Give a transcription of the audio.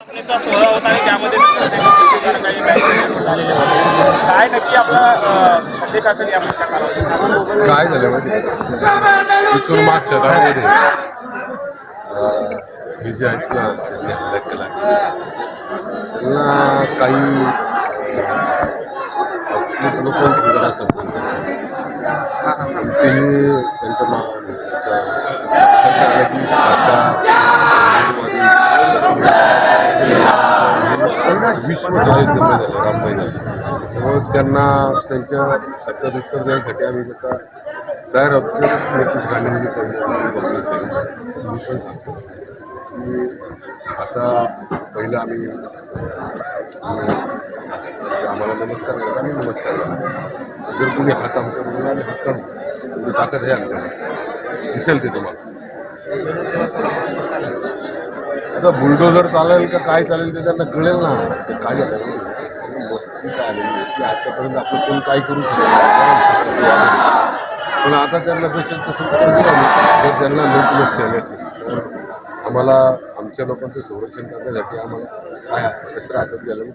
सोहळा होता आणि त्यामध्ये काय नक्की आपला संदेश असेल काय झालं माहिती आहे? इथून मागच्या दहामध्ये अं, हे जे ऐकलं त्यांनी हल्ला केला. त्यांना काही लोक त्यांनी त्यांच्या मागच्या वीस वर्ष साहित्य झालं रामबाई त्यामुळे त्यांना त्यांच्या सत्यात उत्तर देण्यासाठी आम्ही आता तयार आहोत. तर नक्कीच गांधीजी मी पण सांगतो. की आता पहिलं आम्ही आम्हाला नमस्कार करतो आम्ही नमस्कार करतो. जर कोणी हात आमच्या म्हणून आम्ही हात काढू. म्हणजे ताकद आहे आमच्या दिसेल ते तुम्हाला. आता बुलडोजर चालेल का काय चालेल ते त्यांना कळेल ना. ते काय झालं? वस्ती काय आलेली आहे की आतापर्यंत आपण कोण काय करू शकत पण आता त्यांना जसं तसं तर त्यांना लोक मस्ती आली असेल. आम्हाला आमच्या लोकांचं संरक्षण करण्यासाठी आम्हाला काय सत्र हातात घ्यायला मी